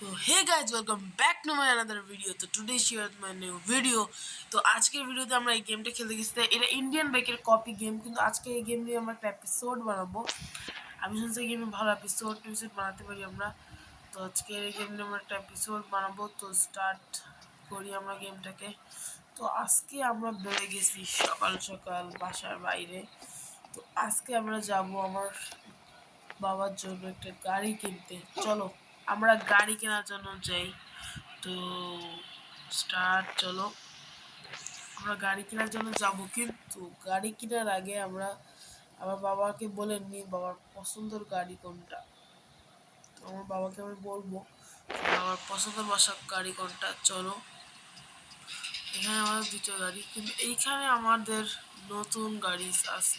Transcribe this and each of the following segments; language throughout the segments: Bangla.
তো hey guys welcome back to my another video তো today sure my new video তো, আজকের ভিডিওতে আমরা এই গেমটা খেলতে গেছি। এটা ইন্ডিয়ান বাইকের কপি গেম কিন্তু আজকে এই গেম নিয়ে আমরা একটা এপিসোড বানাবো। আমি শুনছি এই গেমে ভালো এপিসোড টিপিসোড বানাতে পারি আমরা। তো, আজকে এই গেম নিয়ে আমরা একটা এপিসোড বানাবো। তো স্টার্ট করি আমরা গেমটাকে তো, আজকে আমরা বেড়ে গেছি সকাল সকাল বাসার বাইরে। তো, আজকে আমরা যাব আমার বাবার জন্য একটা গাড়ি কিনতে। চলো। আমরা গাড়ি কেনার জন্য যাই। তো স্টার্ট চলো। আমরা গাড়ি কেনার জন্য যাব কিন্তু গাড়ি কেনার আগে আমরা আমার বাবাকে বলে নিই, বাবার পছন্দের গাড়ি কোনটা। তো আমার বাবাকে আমি বলব আমার পছন্দের বাসা গাড়ি কোনটা? চলো। এখানে আমাদের দুটো গাড়ি, কিন্তু এইখানে আমাদের নতুন গাড়ি আছে।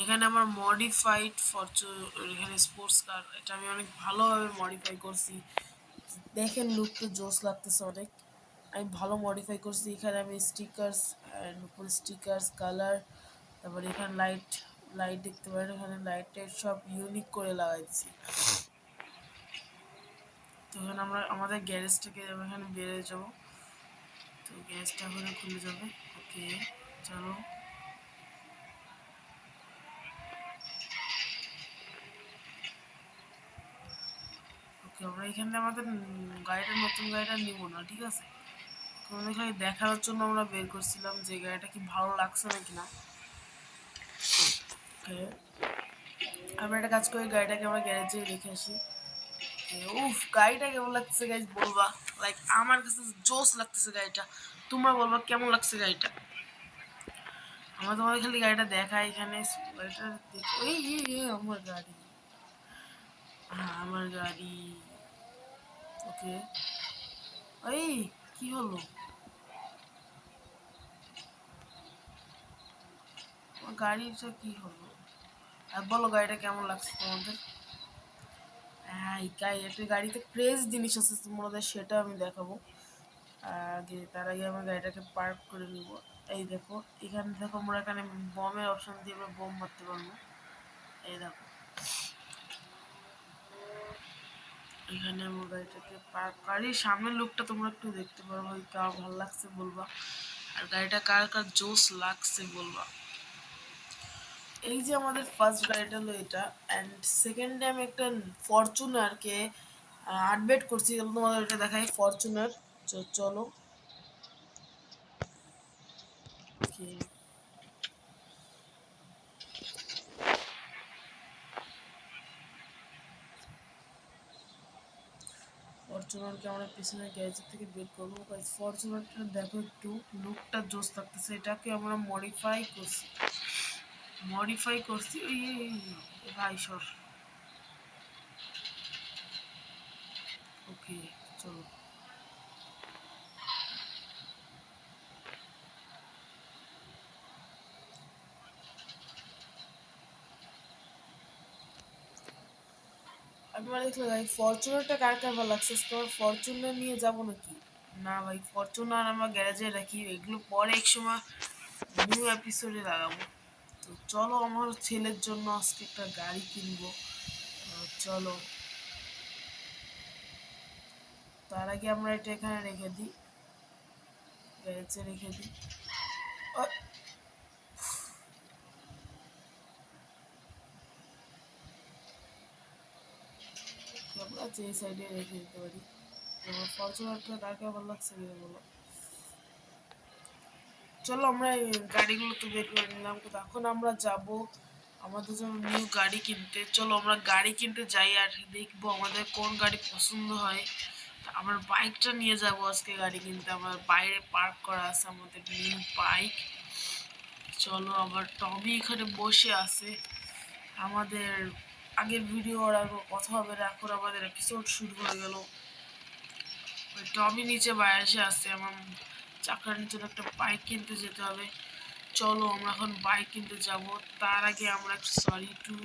এখানে আমার মডিফাইড ফরচুন এখানে স্পোর্টস কার এটা আমি অনেক ভালোভাবে মডিফাই করছি। দেখেন লুকটা জোস লাগতেছে অনেক। আমি ভালো মডিফাই করছি। এখানে আমি স্টিকার্স অ্যান্ড স্টিকার্স কালার তারপরে এখানে লাইট লাইট দেখতে পারেন, এখানে লাইট টাইট সব ইউনিক করে লাগাইছি। তো এখানে আমরা, আমাদের গ্যারেজটাকে এখানে বেড়ে যাব। তো গ্যাসটা ওখানে খুলে যাবে। ওকে চলো। আমরা এখানে আমাদের গাড়িটা নতুন গাড়িটা নিব না, ঠিক আছে? তোমাদের খালি দেখার জন্য আমরা বের করছিলাম যে গাড়িটা কি ভালো লাগছে নাকি না। আমরা একটা কাজ করি, গাড়িটাকে আমরা গ্যারেজে রেখে আসি। উফ, গাড়িটা কেমন লাগছে গাইজ বলবা? লাইক আমার কাছে জোস লাগতেছে গাড়িটা। তোমরা বলবা কেমন লাগছে গাড়িটা? আমরা তোমাদের খালি গাড়িটা দেখাই এখানে। গাড়িটা দেখো এই, আমার গাড়ি। হ্যাঁ আমার গাড়ি। ওকে এই, কি হলো? গাড়িটা কি হলো? আর বলো গাড়িটা কেমন লাগছে তোমাদের? হ্যাঁ একটা গাড়িতে ক্রেজ জিনিস আছে তোমাদের সেটা আমি দেখাবো। আগে, তার আগে আমার গাড়িটাকে পার্ক করে নিব। এই দেখো, এখানে দেখো আমরা এখানে বমের অপশন দিয়ে আমরা বোম মারতে পারব। এই দেখো। এখানে আমার গাড়িটাকে পার্ক গাড়ির সামনের লুকটা তোমরা একটু দেখতে পারো ওই কার ভালো লাগছে বলবা। আর গাড়িটা কার কার জোস লাগছে বলবা। এই যে আমাদের ফার্স্ট গাড়িটা হলো এটা। অ্যান্ড সেকেন্ড আমি একটা ফরচুনারকে আপডেট করছি তোমাদের এটা দেখাই। ফরচুনার চলো। ফরচুনারকে আমরা পিছনে গ্যাজেট থেকে বের করব। ফরচুনারটা দেখো একটু লুকটা জোস থাকতেছে এটাকে আমরা মডিফাই করছি। মডিফাই করছি। ওই ভাই, সর। ওকে চলো। আপনারা দেখলে ভাই, ফরচুনারটা কার কার ভালো লাগছে? তোমার ফরচুনার নিয়ে যাব নাকি? না ভাই ফরচুনার আমরা গ্যারেজে রাখি, এগুলো পরে এক সময় নিউ এপিসোডে লাগাবো। তো চলো, আমার ছেলের জন্য আজকে একটা গাড়ি কিনবো। চলো। তার আগে আমরা এটা এখানে রেখে দিই। গ্যারেজে রেখে দিই। আমরা যে সাইডে রেখে দিতে পারি। ফরচুনারটা লাগছে বলো? চলো আমরা গাড়িগুলো তো বের করে নিলাম এখন আমরা যাব আমাদের জন্য নিউ গাড়ি কিনতে। চলো আমরা গাড়ি কিনতে যাই আর দেখব আমাদের কোন গাড়ি পছন্দ হয়। আমার বাইকটা নিয়ে যাব আজকে গাড়ি কিনতে। আমার বাইরে পার্ক করা আছে, আমাদের নিউ বাইক চলো আবার টমি এখানে বসে আছে। আমাদের আগের ভিডিও আর কথা হবে এখন আমাদের এপিসোড শুরু হয়ে গেল। টমি নিচে বাইরে আসছে আমার চাকরার নিচে একটা বাইক কিনতে যেতে হবে। চলো, আমরা এখন বাইক কিনতে যাব। তার আগে আমরা সরি টু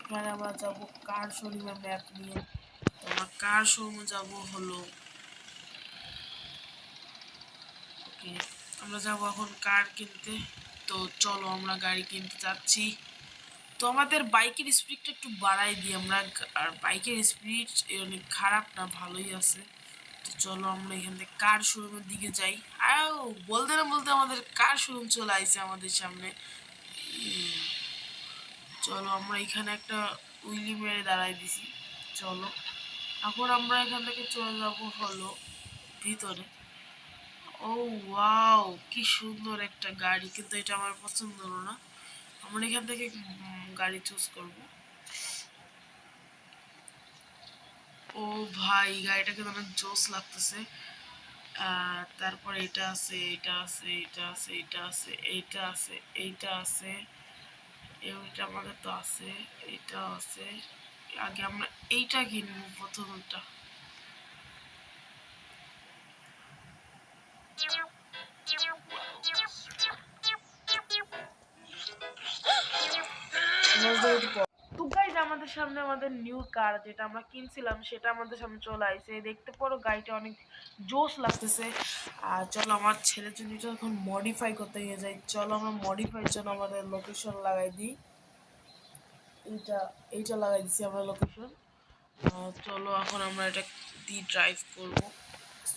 এখানে আমরা যাব কার শোরুমের ম্যাপ নিয়ে। আমরা কার শোরুমে যাব হলো। ওকে আমরা যাব এখন কার কিনতে। তো চলো, আমরা গাড়ি কিনতে যাচ্ছি। তো আমাদের বাইকের স্পিডটা একটু বাড়াই দিই আমরা। আর বাইকের স্পিড অনেক খারাপ না, ভালোই আছে। তো চলো আমরা এখান থেকে কার শোরুমের দিকে যাই। আর বলতে না বলতে আমাদের কার শোরুম চলে আসছে আমাদের সামনে। চলো আমরা এখানে একটা উইলি মেরে দাঁড়াই দিছি। চলো। এখন আমরা এখান থেকে চলে যাব হলো ভিতরে। ও, ওয়াও, কি সুন্দর একটা গাড়ি। কিন্তু এটা আমার পছন্দ হলো না। আমরা এখান থেকে গাড়ি চুজ করব। ও ভাই গাড়িটা কিন্তু অনেক জোস লাগতেছে। তারপর এটা আছে এটা আছে এটা আছে এটা আছে এইটা আছে এইটা আছে, এইটা আমাদের তো আছে এইটা আছে। আগে আমরা এইটা কিনবো প্রথমটা। সামনে আমাদের নিউ কার যেটা আমরা কিনছিলাম, সেটা আমাদের সামনে চলে আসছে দেখতে পারো গাড়িটা অনেক জোশ লাগতেছে। আর চলো আমার ছেলে জন্য এখন মডিফাই করতে নিয়ে যাই চলো আমরা মডিফাইয়ের জন্য আমাদের লোকেশন লাগাই দিই। এইটা এইটা লাগাই দিছি আমরা লোকেশন চলো এখন আমরা এটা দিয়ে ড্রাইভ করব।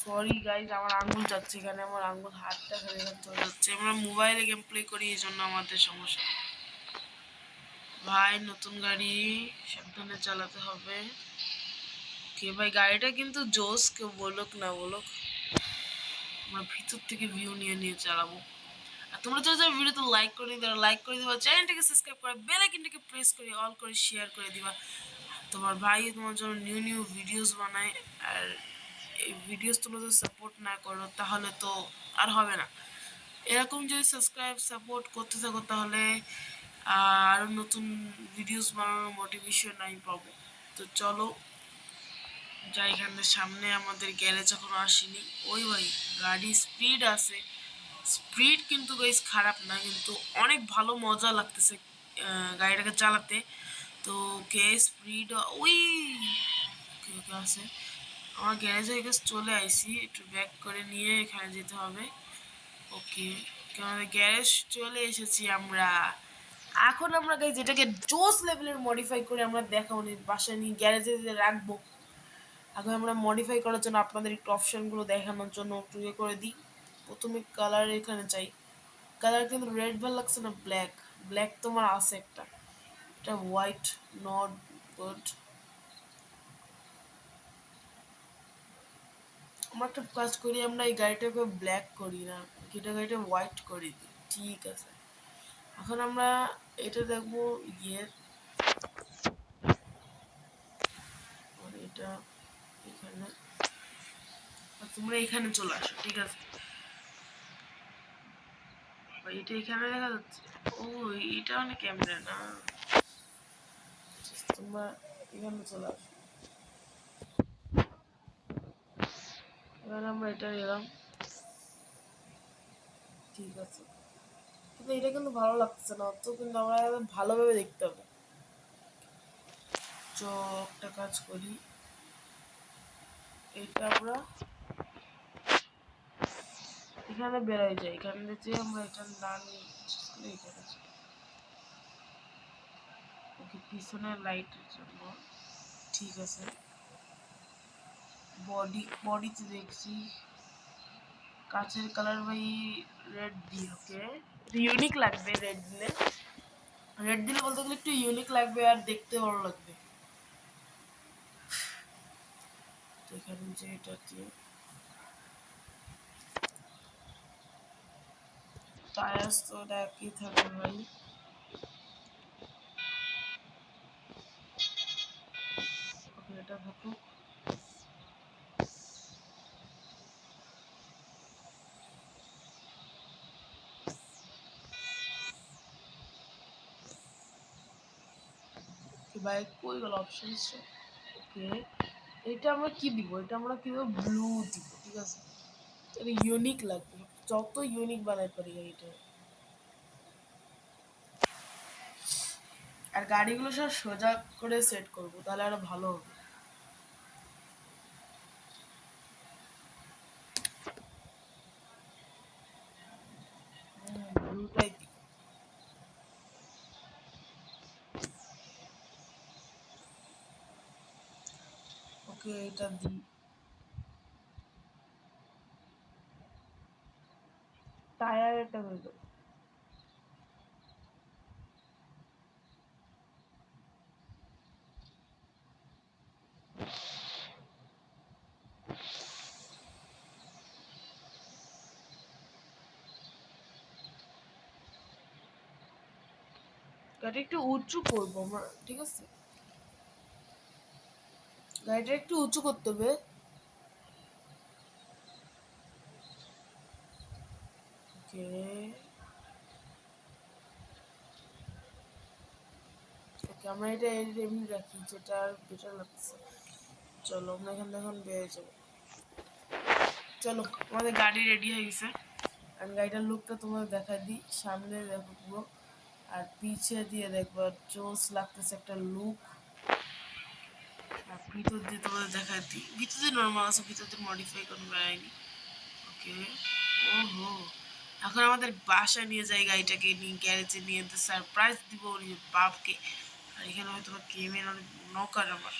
সরি গাইজ আমার আঙ্গুল যাচ্ছে এখানে, আমার আঙ্গুল হাতটা এখানে চলে যাচ্ছে। আমরা মোবাইলে গেম প্লে করি, এই জন্য আমাদের সমস্যা। ভাই, নতুন গাড়ি, সাবধানে চালাতে হবে। কে ভাই, গাড়িটা কিন্তু জোস, কেউ বলুক, না বলুক, আমরা ভিতর থেকে ভিউ নিয়ে নিয়ে চালাবো। আর তোমরা যারা ভিডিওতে লাইক করে দিবা লাইক করে দিবা চ্যানেলটাকে সাবস্ক্রাইব করে বেল আইকনটাকে প্রেস করে অল করে শেয়ার করে দিবা। তোমার ভাই তোমার জন্য নিউ নিউ ভিডিওস বানায়, আর এই ভিডিওস তোমরা যদি সাপোর্ট না করো, তাহলে তো আর হবে না। এরকম যদি সাবস্ক্রাইব সাপোর্ট করতে থাকো, তাহলে আরও নতুন ভিডিওস বানানোর মোটিভেশন আমি পাবো। তো চলো, যাই এখানে সামনে আমাদের গ্যারেজ এখনও আসেনি। ওই ভাই, গাড়ি স্পিড আছে। স্পিড কিন্তু বেশ খারাপ না, কিন্তু অনেক ভালো মজা লাগতেছে গাড়িটাকে চালাতে। তো কে স্পিড ওই আছে? আমার গ্যারেজের কাছে চলে আইসি, একটু ব্যাক করে নিয়ে এখানে যেতে হবে। ওকে আমাদের গ্যারেজ চলে এসেছি আমরা। এখন আমরা গাইজ যেটাকে জোস লেভেলের মডিফাই করে আমরা দেখাবো, নি বাসায় নিয়ে গ্যারেজে রাখব। এখন আমরা মডিফাই করার জন্য আপনাদের একটু অপশানগুলো দেখানোর জন্য একটু ইয়ে করে দিই। প্রথমে কালার এখানে চাই। কালার কিন্তু রেড ভালো লাগছে না ব্ল্যাক ব্ল্যাক তোমার আছে একটা। এটা হোয়াইট নট গুড আমরা একটা কাজ করি, আমরা এই গাড়িটাকে ব্ল্যাক করি না। এটা গাড়িটা হোয়াইট করি। দিই ঠিক আছে। এখন আমরা এটা দেখব ইয়ের। তোমরা এখানে চলে আসো, ঠিক আছে? এটা এখানে দেখা যাচ্ছে। ও, এটা মানে ক্যামেরা না? তোমরা এখানে চলে আসো। এবার আমরা এটা নিলাম। ঠিক আছে। কিন্তু এটা কিন্তু ভালো লাগছে না অত কিন্তু আমরা ভালোভাবে দেখতে হবে। চ একটা কাজ করি। এটা আমরা এখানে বেরোয় যাই, এখানে যে আমরা এটা না এখানে ওকে, পিছনের লাইটের জন্য। ঠিক আছে। বডি বডিতে দেখছি। কাঁচের কালার ভাই রেড দিই ওকে ইউনিক লাগবে রেড দিলে। বলতে গেলে একটু ইউনিক লাগবে আর দেখতে ভালো লাগবে। এখানে যে এটা দিয়ে টায়ার্স তো একই থাকবে ভাই। এটা থাকুক। ভাই? কই গেল অপশনস ওকে, এটা আমরা কি দিব? এটা আমরা কি দেবো ব্লু দিব? ঠিক আছে। এটা ইউনিক লাগবে। যত ইউনিক বানাই পারি এটা আর গাড়িগুলো সব সোজা করে সেট করব, তাহলে আরও ভালো হবে ব্লুটাই দিই ওকে এটা দিই টায়ার এটা হইল গাড়ি একটু উঁচু করব আমরা ঠিক আছে? গাড়িটা একটু উঁচু করতে হবে। আমরা এটা এমনি রাখি, যেটা বেটার লাগছে। চলো, আমরা এখান থেকে এখন বেরিয়ে যাব। চলো, আমাদের গাড়ি রেডি হয়ে গেছে। আমি গাড়িটার লুকটা তোমাদের দেখা দিই। সামনে দেখো পুরো। আর পিছে দিয়ে দেখব জোস লাগতেছে একটা লুক ভিতর দিয়ে তোমাদের দেখা দিই ভিতর দিয়ে নর্মাল আছে, ভিতর দিয়ে মডিফাই কোনো ওকে ওহো! এখন আমাদের বাসায় নিয়ে যাই গাড়িটাকে নিয়ে, গ্যারেজে নিয়ে সারপ্রাইজ দিব নিজের বাপকে। আর এখানে হয়তো বা গেমের অনেক নকার আমার।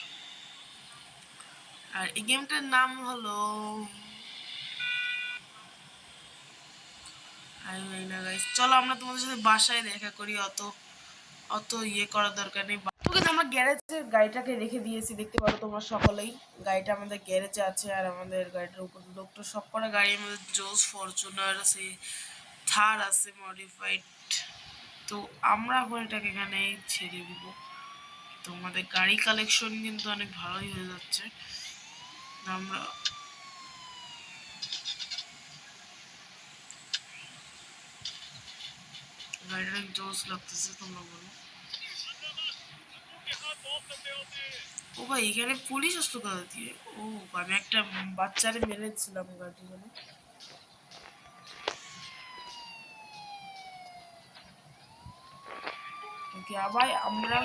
আর এই গেমটার নাম হলো আমি না গাইস চলো আমরা তোমাদের সাথে বাসায় দেখা করি অত অত ইয়ে করার দরকার নেই। কিন্তু আমরা গ্যারেজের গাড়িটাকে রেখে দিয়েছি, দেখতে পারো তোমরা সকলেই। গাড়িটা আমাদের গ্যারেজে আছে আর আমাদের গাড়িটার উপর লোকটা সব কটা গাড়ি আমাদের জোস ফরচুনার আছে থার আছে মডিফাইড তো আমরা এখন এটাকে এখানে ছেড়ে দিব। তো আমাদের গাড়ি কালেকশন কিন্তু অনেক ভালোই হয়ে যাচ্ছে। আমরা গাড়িটা জোস লাগতেছে তোমরা বলো ও ভাই এখানে পুলিশ আসলো কোথা দিয়ে? ও আমি একটা বাচ্চারে মেরেছিলাম গাড়ি মানে ওকে আবার আমরা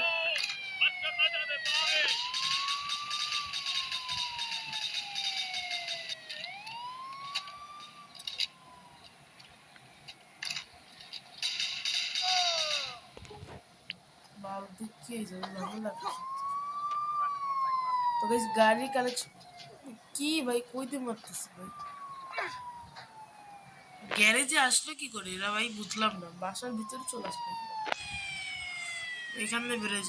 বাল দুঃখী হয়ে তো গাইস গাড়ি কালেকশন কি ভাই কইতে মারতেছে ভাই? গ্যারেজে আসলো কি করে? এরা ভাই, বুঝলাম না। বাসার ভিতরে চলে আসবে এখান বেরোয়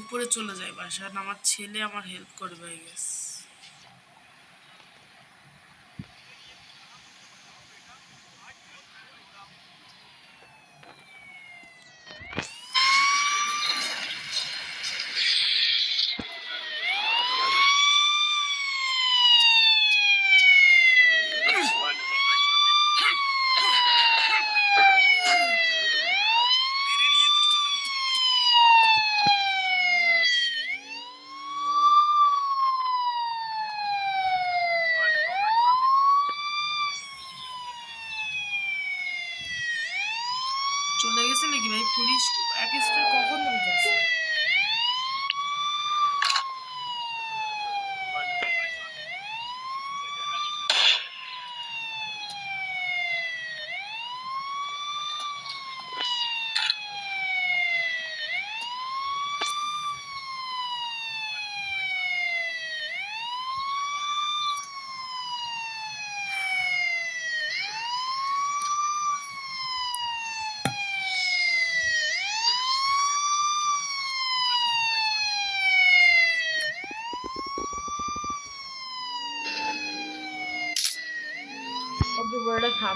উপরে চলে যায় বাসা। আমার ছেলে আমার হেল্প করবে আই গেস চলে গেছে নাকি ভাই? পুলিশ এক স্টার কখন গেছে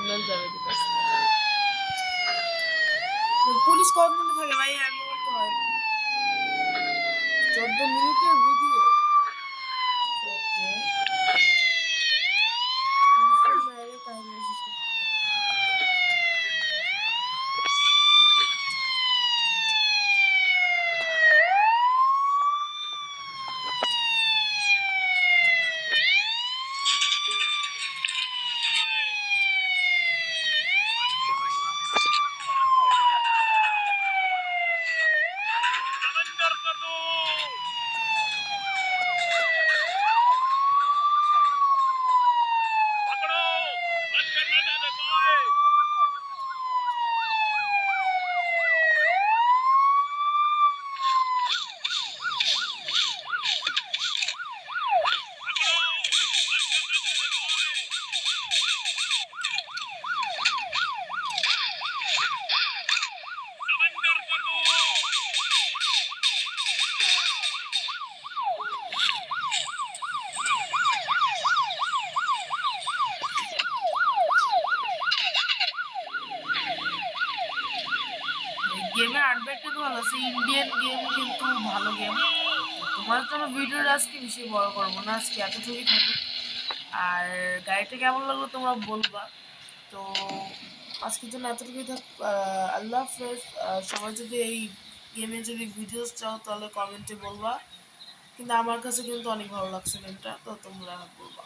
বড়টা যাবে পুলিশ কত মিনিট থাকে? ভাই হ্যান্ড করতে হয়। চোদ্দ মিনিটের ভিডিও গেমের আর্টব্যাক কিন্তু ভালো আছে ইন্ডিয়ান গেম কিন্তু ভালো গেম তোমার জন্য ভিডিওটা আজকে বেশি বড় করব না, আজকে এতটুকুই থাকুক। আর গাড়িটা কেমন লাগল তোমরা বলবা। তো আজকের জন্য এতটুকুই থাক আল্লাহ হাফেজ। সবাই যদি এই গেমে যদি ভিডিওস চাও, তাহলে কমেন্টে বলবা। কিন্তু আমার কাছে কিন্তু অনেক ভালো লাগছে গেমটা তো তোমরা বলবা।